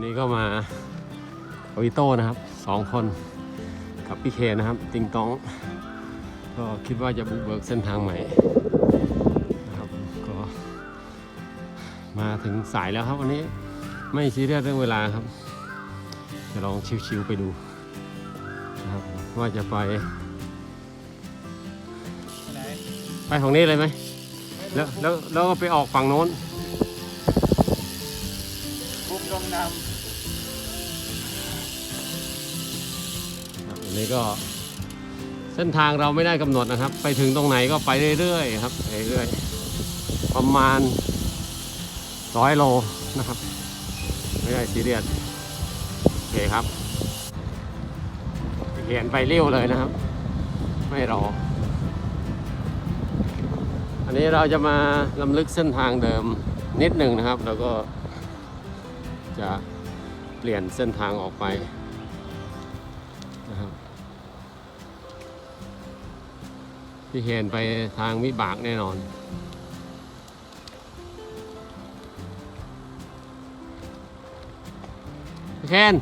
นี่ก็มาอวิโต้นะครับสองคนกับพี่เคนะครับ ติงตอง ก็คิดว่าจะบุกเบิกเส้นทางใหม่นะครับก็มาถึงสายแล้วครับวันนี้ไม่ซีเรียสเรื่องเวลาครับ จะลองชิวๆไปดูนะครับว่าจะไปไไปฝั่งนี้เลยไหมแล้วแล้วแล้วก็ไปออกฝั่งโน้น บุ้มดงนครับอันนี้ก็เส้นทางเราไม่ได้กำหนดนะครับ ไปถึงตรงไหนก็ไปเรื่อยๆครับเรื่อยๆประมาณร้อยโลนะครับ ไม่ได้ซีเรียสโอเคครับเขียนไปเลี้ยวเลยนะครับ ไม่รอ อันนี้เราจะมาลำลึกเส้นทางเดิมนิดหนึ่งนะครับ แล้วก็ จะเปลี่ยนเส้นทางออกไปนะครับพี่เคนไปทางวิบากแน่นอน พี่เคน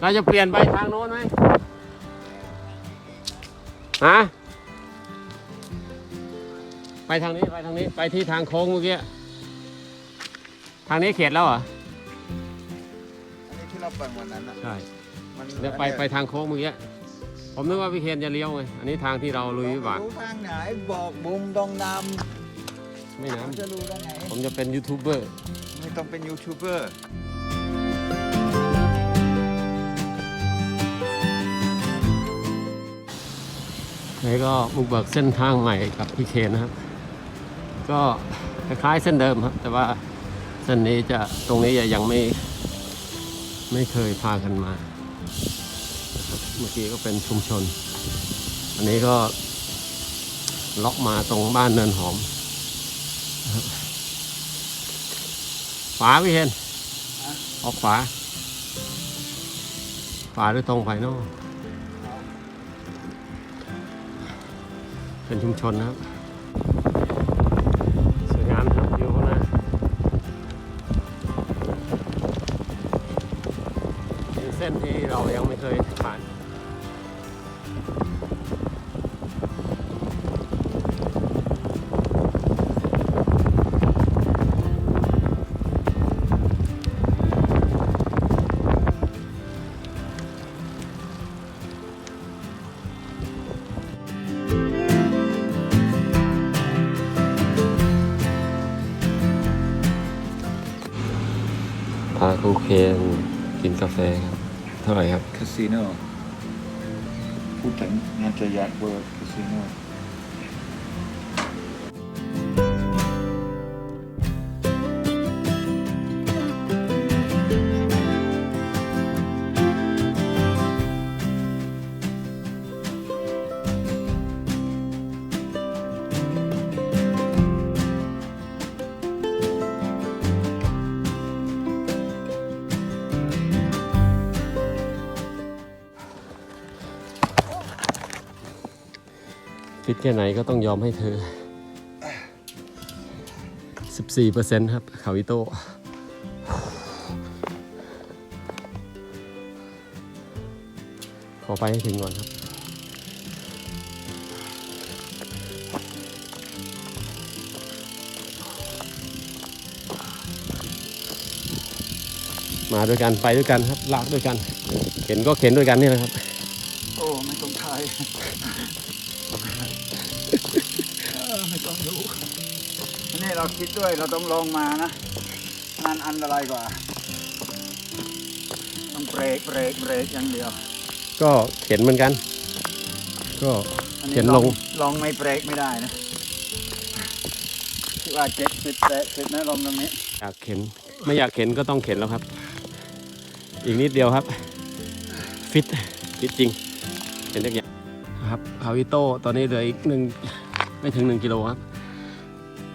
เราจะเปลี่ยนไปทางโน้นไหมฮะไปทางนี้ไปทางนี้ไปที่ทางโค้งเมื่อกี้ ทางนี้เขตแล้วเหรอ อันนี้ที่เราเปิดวันนั้นอะใช่มันเดี๋ยวไปไปทางโค้งเมื่อกี้ผมนึกว่าพี่เคนจะเลี้ยวไงอันนี้ทางที่เราลุยวิบากรู้ทางไหนบอกบุ้มดงนไม่ำน้ผมจะรู้ได้ไงำผมจะเป็นยูทูบเบอร์ไม่ต้องเป็นยูทูบเบอร์นี่ก็บุกเบิกเส้นทางใหม่กับพี่เคนนะครับ ก็คล้ายๆเส้นเดิมครับ แต่ว่าเส้นนี้จะตรงนี้จะยังไม่ ไม่เคยพากันมานะครับเมื่อกี้ก็เป็นชุมชน อันนี้ก็ล็อกมาตรงบ้านเนินหอมนะครับขวาพี่เคนออกขวาขวาหรือตรงไปเนาะเป็นชุมชนนะครับ ไม่เคยผ่านพาครูเคนกินกาแฟครับ เท่าไหร่ครับ คาสิโนพูดถึงงานจะยักเวิร์คาสิโน ฟิตแค่ไหนก็ต้องยอมให้เธอ 14%ครับคาวิโตขอไปให้ถึงก่อนครับมาด้วยกันไปด้วยกันครับลากด้วยกัน เข็นก็เข็นด้วยกันนี่แหละครับ โอ้ ไม่ต้องทาย ไม่ต้องรู้อันนี้เราคิดด้วยเราต้องลองมานะงานอันตรายกว่า ต้องเบรกเบรกเบรกอย่างเดียว ก็เข็นเหมือนกัน ก็อันนี้เขียนลงลองไม่เบรกไม่ได้นะที่ว่าเจ็ดสิบแปดสิบนะลงตรงนี้อยากเข็นไม่อยากเข็นก็ต้องเข็นแล้วครับ อีกนิดเดียวครับ ฟิตฟิตจริงเข็นทุกอย่าง ครับคาวิโต้ตอนนี้เหลืออีกหนึ่งไม่ถึงหนึ่งกิโลครับ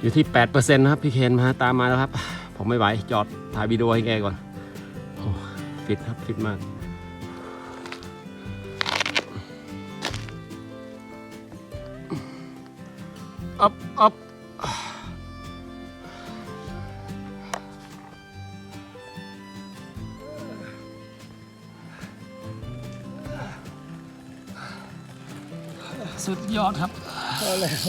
อยู่ที่แปดเปอร์เซ็นต์ครับ พี่เคนมาตามมาแล้วครับ ผมไม่ไหวจอดถ่ายวิดีโอให้แกก่อนโอ้ฟิตครับ ฟิตมาก สุดยอดครับพอแล้ว